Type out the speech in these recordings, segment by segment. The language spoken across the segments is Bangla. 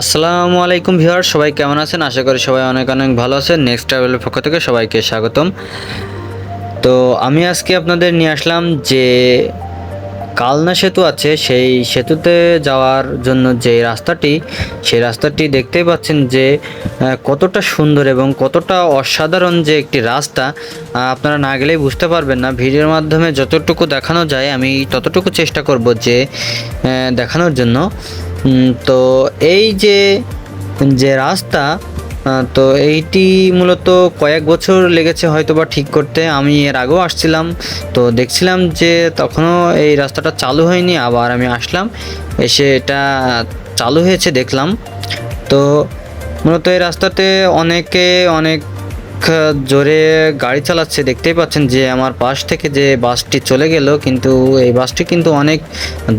আসসালামু আলাইকুম ভিউয়ার, সবাই কেমন আছেন? আশা করি সবাই অনেক অনেক ভালো আছেন। নেক্সট ট্রাভেলের পক্ষ থেকে সবাইকে স্বাগতম। তো আমি আজকে আপনাদের নিয়ে আসলাম যে কালনা সেতু আছে, সেই সেতুতে যাওয়ার জন্য যে রাস্তাটি, সেই রাস্তাটি দেখতেই পাচ্ছেন যে কতটা সুন্দর এবং কতটা অসাধারণ যে একটি রাস্তা আপনারা না গেলেই বুঝতে পারবেন না। ভিডিওর মাধ্যমে যতটুকু দেখানো যায়, আমি ততটুকু চেষ্টা করব যে দেখানোর জন্য। তো এই যে যে রাস্তা তো এইটি মূলত কয়েক বছর লেগেছে হয়তো বা ঠিক করতে। আমি এর আগেও আসছিলাম, তো দেখছিলাম যে তখনও এই রাস্তাটা চালু হয়নি, আবার আমি আসলাম, এসে এটা চালু হয়েছে দেখলাম। তো মূলত এই রাস্তাতে অনেকে অনেক জোরে গাড়ি চালাচ্ছে, দেখতেই পাচ্ছেন যে আমার পাশ থেকে যে বাসটি চলে গেল, কিন্তু এই বাসটি কিন্তু অনেক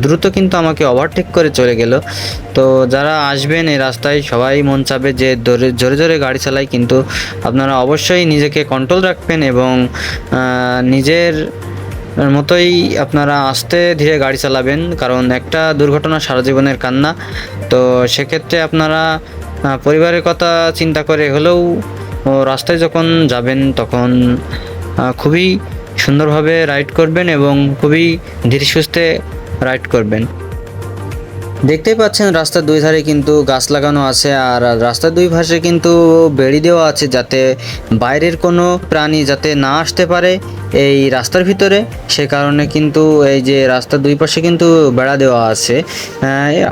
দ্রুত কিন্তু আমাকে ওভারটেক করে চলে গেল। তো যারা আসবেন এই রাস্তায়, সবাই মন চাবে যে জোরে জোরে গাড়ি চালাই, কিন্তু আপনারা অবশ্যই নিজেকে কন্ট্রোল রাখবেন এবং নিজের মতোই আপনারা আস্তে ধীরে গাড়ি চালাবেন, কারণ একটা দুর্ঘটনা সারা জীবনের কান্না। তো সেক্ষেত্রে আপনারা পরিবারের কথা চিন্তা করে হলেও রাস্তায় যখন যাবেন তখন খুবই সুন্দরভাবে রাইড করবেন এবং খুবই ধীরে সুস্থে রাইড করবেন। দেখতেই পাচ্ছেন, রাস্তার দুই ধারে কিন্তু গাছ লাগানো আছে আর রাস্তার দুই পাশে কিন্তু বেড়ি দেওয়া আছে যাতে বাইরের কোনো প্রাণী যাতে না আসতে পারে এই রাস্তার ভিতরে। সে কারণে কিন্তু এই যে রাস্তার দুই পাশে কিন্তু বেড়া দেওয়া আছে।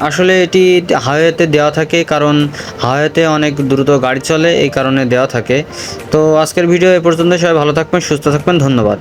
আসলে এটি হাইওয়েতে দেওয়া থাকে কারণ হাইওয়েতে অনেক দ্রুত গাড়ি চলে, এই কারণে দেওয়া থাকে। তো আজকের ভিডিও এ পর্যন্ত সবাই ভালো থাকবেন, সুস্থ থাকবেন। ধন্যবাদ।